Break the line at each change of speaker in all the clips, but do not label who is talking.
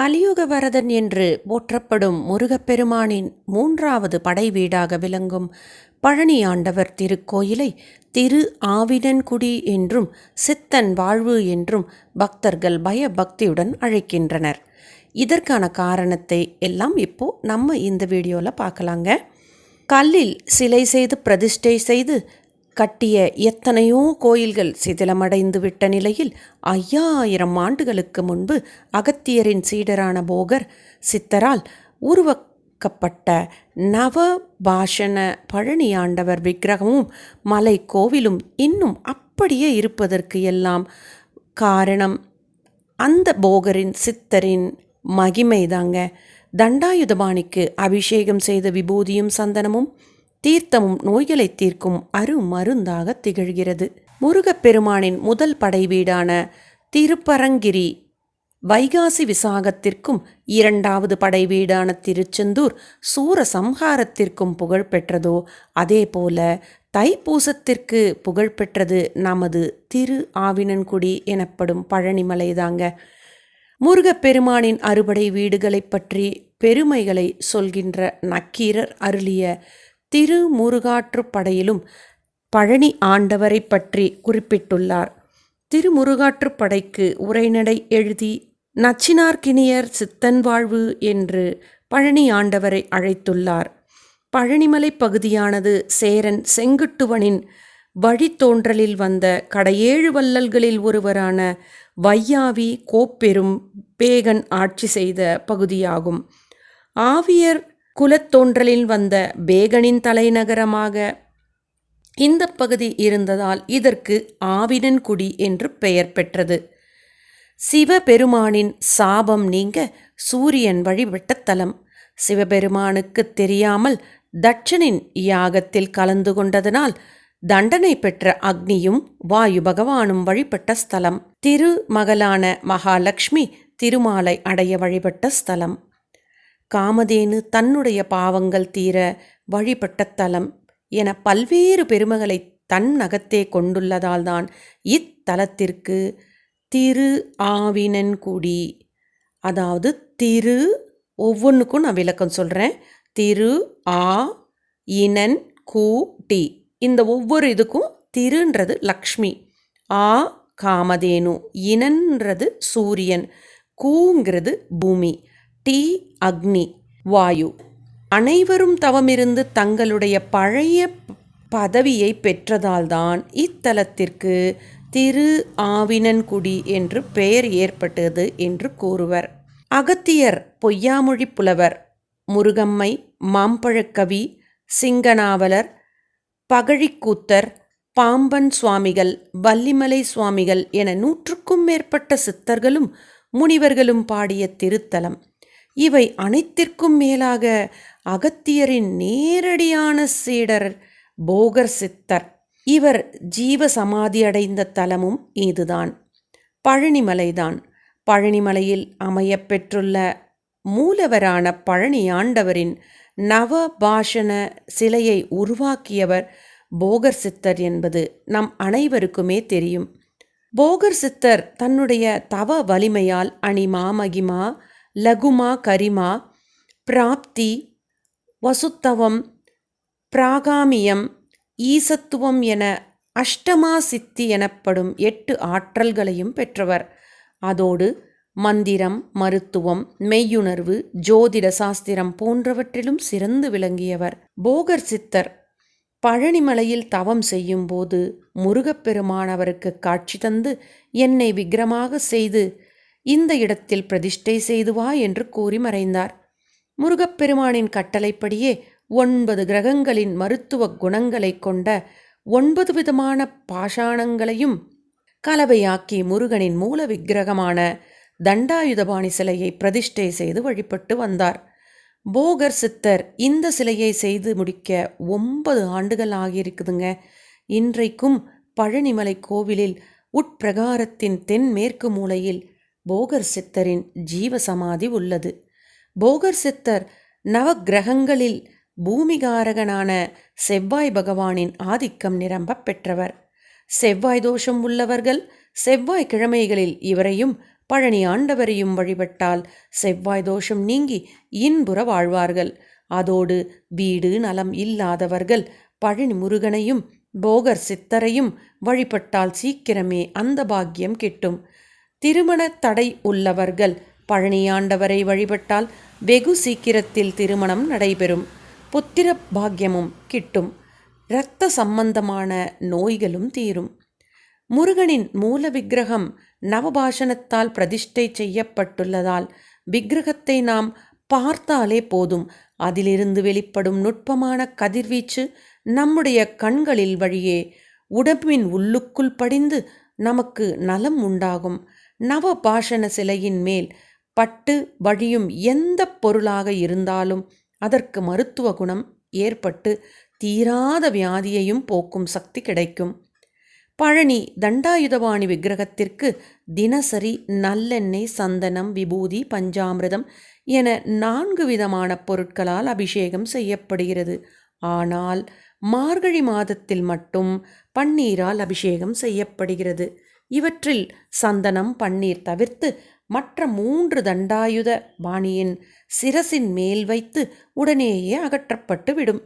கலியுக வரதன் என்று போற்றப்படும் முருகப்பெருமானின் மூன்றாவது படை வீடாக விளங்கும் பழனி ஆண்டவர் திருக்கோயிலை திரு ஆவினன்குடி என்றும் சித்தன் வாழ்வு என்றும் பக்தர்கள் பயபக்தியுடன் அழைக்கின்றனர். இதற்கான காரணத்தை எல்லாம் இப்போ நம்ம இந்த வீடியோவில் பார்க்கலாங்க. கல்லில் சிலை செய்து பிரதிஷ்டை செய்து கட்டிய எத்தனையோ கோயில்கள் சிதிலமடைந்து விட்ட நிலையில் ஐயாயிரம் ஆண்டுகளுக்கு முன்பு அகத்தியரின் சீடரான போகர் சித்தரால் உருவாக்கப்பட்ட நவபாஷண பழனியாண்டவர் விக்கிரகமும் மலை கோவிலும் இன்னும் அப்படியே இருப்பதற்கு எல்லாம் காரணம் அந்த போகரின் சித்தரின் மகிமைதாங்க. தண்டாயுதபாணிக்கு அபிஷேகம் செய்த விபூதியும் சந்தனமும் தீர்த்தமும் நோய்களை தீர்க்கும் அருமருந்தாக திகழ்கிறது. முருகப்பெருமானின் முதல் படை வீடான திருப்பரங்கிரி வைகாசி விசாகத்திற்கும் இரண்டாவது படை வீடான திருச்செந்தூர் சூரசம்ஹாரத்திற்கும் புகழ் பெற்றதோ அதேபோல தைப்பூசத்திற்கு புகழ் பெற்றது நமது திரு ஆவினன்குடி எனப்படும் பழனிமலைதாங்க. முருகப்பெருமானின் அறுபடை வீடுகளைப் பற்றி பெருமைகளை சொல்கின்ற நக்கீரர் அருளிய திருமுருகாற்றுப்படையிலும் பழனி ஆண்டவரை பற்றி குறிப்பிட்டுள்ளார். திருமுருகாற்றுப்படைக்கு உரைநடை எழுதி நச்சினார்கினியர் சித்தன் வாழ்வு என்று பழனி ஆண்டவரை அழைத்துள்ளார். பழனிமலை பகுதியானது சேரன் செங்குட்டுவனின் வழித்தோன்றலில் வந்த கடையேழு வள்ளல்களில் ஒருவரான வையாவி கோப்பெரும் பேகன் ஆட்சி செய்த பகுதியாகும். ஆவியர் குலத்தோன்றலில் வந்த பேகனின் தலைநகரமாக. இந்த பகுதி இருந்ததால் இதற்கு ஆவினன்குடி என்று பெயர் பெற்றது. சிவபெருமானின் சாபம் நீங்க சூரியன் வழிபட்ட தலம். சிவபெருமானுக்கு தெரியாமல் தட்சனின் யாகத்தில் கலந்து கொண்டதனால் தண்டனை பெற்ற அக்னியும் வாயு பகவானும் வழிபட்ட ஸ்தலம். திருமகளான மகாலட்சுமி திருமாலை அடைய வழிபட்ட ஸ்தலம். காமதேனு தன்னுடைய பாவங்கள் தீர வழிபட்ட தலம் என பல்வேறு பெருமைகளை தன் நகத்தே கொண்டுள்ளதால்தான் இத்தலத்திற்கு திரு ஆவினன்குடி அதாவது திரு ஒவ்வொன்றுக்கும் நான் விளக்கம் சொல்கிறேன் திரு ஆ இனன் கூ டி. இந்த ஒவ்வொரு இதுக்கும் திருன்றது லக்ஷ்மி. ஆ காமதேனு. இனன்றது சூரியன். கூங்கிறது பூமி. டி அக்னி வாயு. அனைவரும் தவமிருந்து தங்களுடைய பழைய பதவியை பெற்றதால்தான் இத்தலத்திற்கு திரு ஆவினன்குடி என்று பெயர் ஏற்பட்டது என்று கூறுவர். அகத்தியர் பொய்யாமொழி புலவர் முருகம்மை மாம்பழக்கவி சிங்கனாவலர் பகழிக்கூத்தர் பாம்பன் சுவாமிகள் வள்ளிமலை சுவாமிகள் என நூற்றுக்கும் மேற்பட்ட சித்தர்களும் முனிவர்களும் பாடிய திருத்தலம். இவை அனைத்திற்கும் மேலாக அகத்தியரின் நேரடியான சீடர் போகர் சித்தர். இவர் ஜீவ சமாதி அடைந்த தலமும் இதுதான். பழனிமலைதான். பழனிமலையில் அமையப்பெற்றுள்ள மூலவரான பழனி ஆண்டவரின் நவபாஷண சிலையை உருவாக்கியவர் போகர் சித்தர் என்பது நம் அனைவருக்குமே தெரியும். போகர் சித்தர் தன்னுடைய தவ வலிமையால் அணிமா மகிமா லகுமா கரிமா பிராப்தி வசுத்தவம் பிராகாமியம் ஈசத்துவம் என அஷ்டமா சித்தி எனப்படும் எட்டு ஆற்றல்களையும் பெற்றவர். அதோடு மந்திரம் மருத்துவம் மெய்யுணர்வு ஜோதிட சாஸ்திரம் போன்றவற்றிலும் சிறந்து விளங்கியவர். போகர் சித்தர் பழனிமலையில் தவம் செய்யும்போது முருகப்பெருமான் அவருக்கு காட்சி தந்து என்னை விக்கிரமாக செய்து இந்த இடத்தில் பிரதிஷ்டை செய்து வா என்று கூறி மறைந்தார். முருகப்பெருமானின் கட்டளைப்படியே ஒன்பது கிரகங்களின் மருத்துவ குணங்களை கொண்ட ஒன்பது விதமான பாஷாணங்களையும் கலவையாக்கி முருகனின் மூல விக்கிரகமான தண்டாயுதபாணி சிலையை பிரதிஷ்டை செய்து வழிபட்டு வந்தார். போகர் சித்தர் இந்த சிலையை செய்து முடிக்க ஒன்பது ஆண்டுகள் ஆகியிருக்குதுங்க. இன்றைக்கும் பழனிமலை கோவிலில் உட்பிரகாரத்தின் தென்மேற்கு மூலையில் போகர் சித்தரின் ஜீவசமாதி உள்ளது. போகர் சித்தர் நவக்கிரகங்களில் பூமிகாரகனான செவ்வாய் பகவானின் ஆதிக்கம் நிரம்ப பெற்றவர். செவ்வாய் தோஷம் உள்ளவர்கள் செவ்வாய் கிழமைகளில் இவரையும் பழனி ஆண்டவரையும் வழிபட்டால் செவ்வாய் தோஷம் நீங்கி இன்புற வாழ்வார்கள். அதோடு வீடு நலம் இல்லாதவர்கள் பழனி முருகனையும் போகர் சித்தரையும் வழிபட்டால் சீக்கிரமே அந்த பாக்கியம் கிட்டும். திருமண தடை உள்ளவர்கள் பழனியாண்டவரை வழிபட்டால் வெகு சீக்கிரத்தில் திருமணம் நடைபெறும். புத்திர பாக்கியமும் கிட்டும். இரத்த சம்பந்தமான நோய்களும் தீரும். முருகனின் மூல விக்கிரகம் நவபாஷணத்தால் பிரதிஷ்டை செய்யப்பட்டுள்ளதால் விக்கிரகத்தை நாம் பார்த்தாலே போதும். அதிலிருந்து வெளிப்படும் நுட்பமான கதிர்வீச்சு நம்முடைய கண்களில் வழியே உடம்பின் உள்ளுக்குள் படிந்து நமக்கு நலம் உண்டாகும். நவபாஷண சிலையின் மேல் பட்டு வழியும் எந்த பொருளாக இருந்தாலும் அதற்கு மருத்துவ குணம் ஏற்பட்டு தீராத வியாதியையும் போக்கும் சக்தி கிடைக்கும். பழனி தண்டாயுதபாணி விக்கிரகத்திற்கு தினசரி நல்லெண்ணெய் சந்தனம் விபூதி பஞ்சாமிரதம் என நான்கு விதமான பொருட்களால் அபிஷேகம் செய்யப்படுகிறது. ஆனால் மார்கழி மாதத்தில் மட்டும் பன்னீரால் அபிஷேகம் செய்யப்படுகிறது. இவற்றில் சந்தனம் பன்னீர் தவிர்த்து மற்ற மூன்று தண்டாயுத பாணியின் சிரசின் மேல் வைத்து உடனேயே அகற்றப்பட்டு விடும்.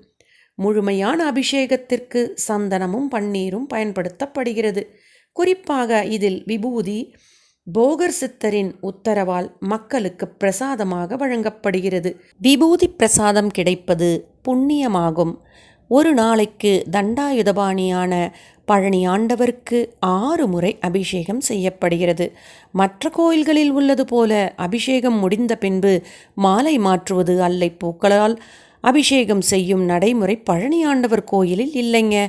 முழுமையான அபிஷேகத்திற்கு சந்தனமும் பன்னீரும் பயன்படுத்தப்படுகிறது. குறிப்பாக இதில் விபூதி போகர் சித்தரின் உத்தரவால் மக்களுக்கு பிரசாதமாக வழங்கப்படுகிறது. விபூதி பிரசாதம் கிடைப்பது புண்ணியமாகும். ஒரு நாளைக்கு தண்டாயுதபாணியான பழனி ஆண்டவருக்கு ஆறு முறை அபிஷேகம் செய்யப்படுகிறது. மற்ற கோயில்களில் உள்ளது போல அபிஷேகம் முடிந்த பின்பு மாலை மாற்றுவது அல்லை பூக்களால். அபிஷேகம் செய்யும் நடைமுறை பழனி ஆண்டவர் கோயிலில் இல்லைங்க.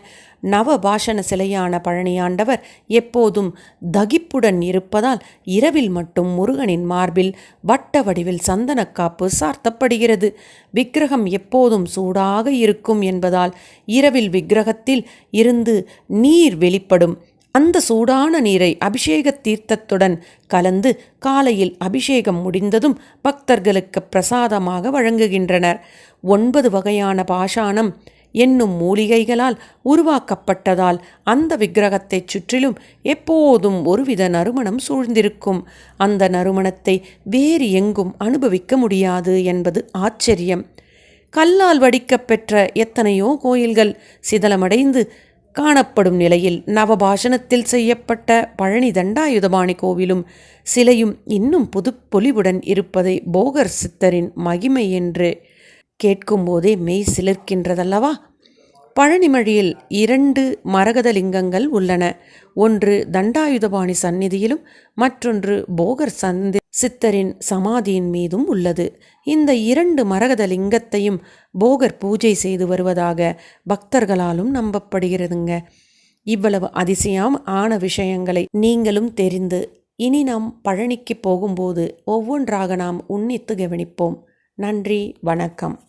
நவபாஷண சிலையான பழனியாண்டவர் எப்போதும் தகிப்புடன் இருப்பதால் இரவில் மட்டும் முருகனின் மார்பில் வட்ட வடிவில் சந்தனக்காப்பு சார்த்தப்படுகிறது. விக்கிரகம் எப்போதும் சூடாக இருக்கும் என்பதால் இரவில் விக்கிரகத்தில் இருந்து நீர் வெளிப்படும். அந்த சூடான நீரை அபிஷேக தீர்த்தத்துடன் கலந்து காலையில் அபிஷேகம் முடிந்ததும் பக்தர்களுக்கு பிரசாதமாக வழங்குகின்றனர். ஒன்பது வகையான பாஷாணம் என்னும் மூலிகைகளால் உருவாக்கப்பட்டதால் அந்த விக்கிரகத்தைச் சுற்றிலும் எப்போதும் ஒருவித நறுமணம் சூழ்ந்திருக்கும். அந்த நறுமணத்தை வேறு எங்கும் அனுபவிக்க முடியாது என்பது ஆச்சரியம். கல்லால் வடிக்கப்பெற்ற எத்தனையோ கோயில்கள் சிதலமடைந்து காணப்படும் நிலையில் நவபாஷணத்தில் செய்யப்பட்ட பழனி தண்டாயுதபாணி கோவிலும் சிலையும் இன்னும் புதுப்பொலிவுடன் இருப்பதை போகர் சித்தரின் மகிமை என்று கேட்கும்போதே மெய் சிலிர்க்கின்றதல்லவா? பழனிமழியில் இரண்டு மரகத லிங்கங்கள் உள்ளன. ஒன்று தண்டாயுதபாணி சந்நிதியிலும் மற்றொன்று போகர் சந்தி சித்தரின் சமாதியின் மீதும் உள்ளது. இந்த இரண்டு மரகத லிங்கத்தையும் போகர் பூஜை செய்து வருவதாக பக்தர்களாலும் நம்பப்படுகிறதுங்க. இவ்வளவு அதிசயம் ஆன விஷயங்களை நீங்களும் தெரிந்து இனி நாம் பழனிக்கு போகும்போது ஒவ்வொன்றாக நாம் உன்னித்து கவனிப்போம். நன்றி வணக்கம்.